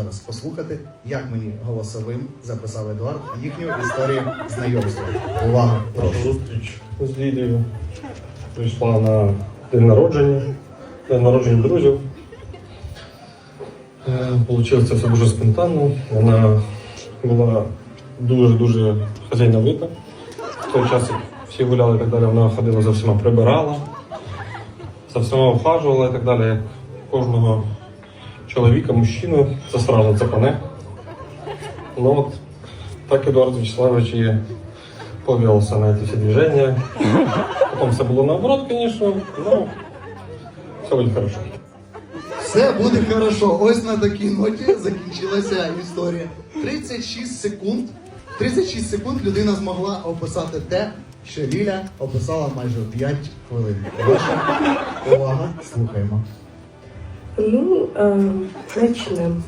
зараз послухати, як мені голосовим записав Едуард їхню історію знайомства. Увага, Наша зустріч з Лідією прийшла на день народження, день народження друзів. Е, Получилось це все дуже спонтанно. Вона була дуже-дуже хазяйновита. В той час, як всі гуляли і так далі, вона ходила за всіма прибирала, за всіма ухажувала і так далі. Кожного чоловіка, мужчину, це сразу цепане. Ну от так Эдуард Вячеславович и повелся на эти все движения. Потом все было наоборот, конечно, но все будет хорошо. Все буде хорошо. Ось на такій ноті закінчилася історія. 36 секунд. 36 секунд людина змогла описати те, що Ліля описала майже 5 хвилин. Ваша увага, слухаємо. Ну, э, начнем.